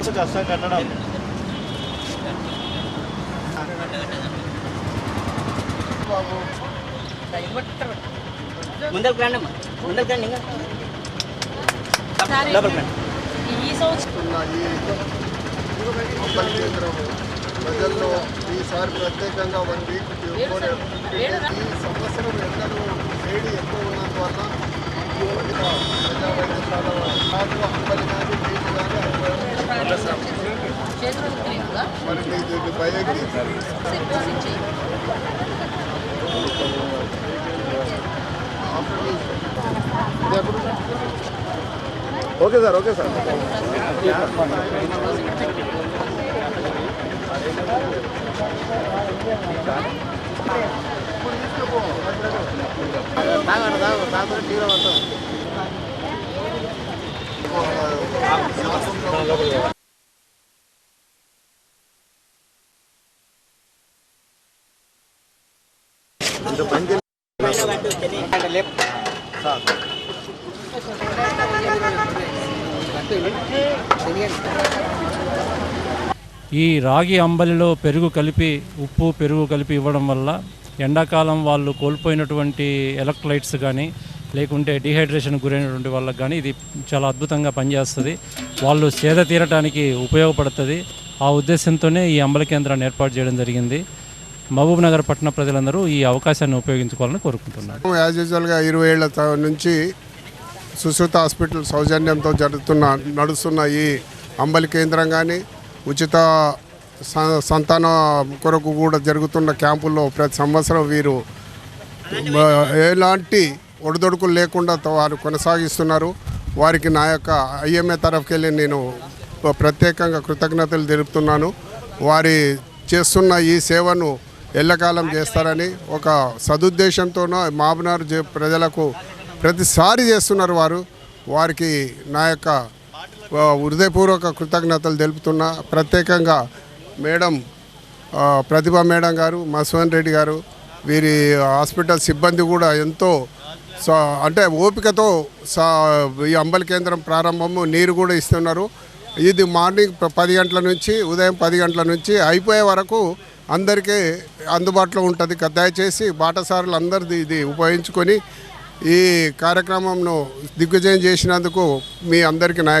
కష్టం కట్టడం. ముందరకు రండి ముందరకు రండి ఇంకా. ఈ సంవత్సరం ప్రజల్లో ఈసారి ప్రత్యేకంగా వన్ వీక్ ఈ సంవత్సరం ఎండలు వేడి ఎక్కువ ఉన్నందువల్ల ప్రజా వైద్యశాల అంబలి కానీ మరి ఇది ఇది బయోగ్రీ పోషించి ఓకే సార్ ఓకే ఈ రాగి అంబలిలో పెరుగు కలిపి ఉప్పు పెరుగు కలిపి ఇవ్వడం వల్ల ఎండాకాలం వాళ్ళు కోల్పోయినటువంటి ఎలక్ట్రోలైట్స్ కానీ లేకుంటే డిహైడ్రేషన్ గురైనటువంటి వాళ్ళకి కానీ ఇది చాలా అద్భుతంగా పనిచేస్తుంది. వాళ్ళు సేద తీరటానికి ఉపయోగపడుతుంది. ఆ ఉద్దేశంతోనే ఈ అంబలి కేంద్రాన్ని ఏర్పాటు చేయడం జరిగింది. మహబూబ్నగర్ పట్టణ ప్రజలందరూ ఈ అవకాశాన్ని ఉపయోగించుకోవాలని కోరుకుంటున్నారు. యాజ్ యూజువల్గా ఇరవై ఏళ్ళ నుంచి సుశ్రుత హాస్పిటల్ సౌజన్యంతో జరుగుతున్న నడుస్తున్న ఈ అంబలి కేంద్రం కానీ ఉచిత స- సంతాన కొరకు కూడా జరుగుతున్న క్యాంపుల్లో ప్రతి సంవత్సరం వీరు ఎలాంటి ఒడిదొడుకులు లేకుండా వారు కొనసాగిస్తున్నారు. వారికి నా యొక్క ఐఎంఏ తరఫుకెళ్ళి నేను ప్రత్యేకంగా కృతజ్ఞతలు తెలుపుతున్నాను. వారి చేస్తున్న ఈ సేవను ఎల్లకాలం చేస్తారని ఒక సదుద్దేశంతోనో మాబనార్ ప్రజలకు ప్రతిసారి చేస్తున్నారు వారు. వారికి నా యొక్క హృదయపూర్వక కృతజ్ఞతలు తెలుపుతున్నా. ప్రత్యేకంగా మేడం ప్రతిభ మేడం గారు మసవన్ రెడ్డి గారు వీరి హాస్పిటల్ సిబ్బంది కూడా ఎంతో అంటే ఓపికతో ఈ అంబలి కేంద్రం ప్రారంభము నీరు కూడా ఇస్తున్నారు. ఇది మార్నింగ్ పది గంటల నుంచి ఉదయం పది గంటల నుంచి అయిపోయే వరకు అందరికీ అందుబాటులో ఉంటుంది. దయచేసి బాటసారులు అందరిది ఇది ఉపయోగించుకొని ఈ కార్యక్రమంను దిగ్విజయం చేసినందుకు మీ అందరికీ నా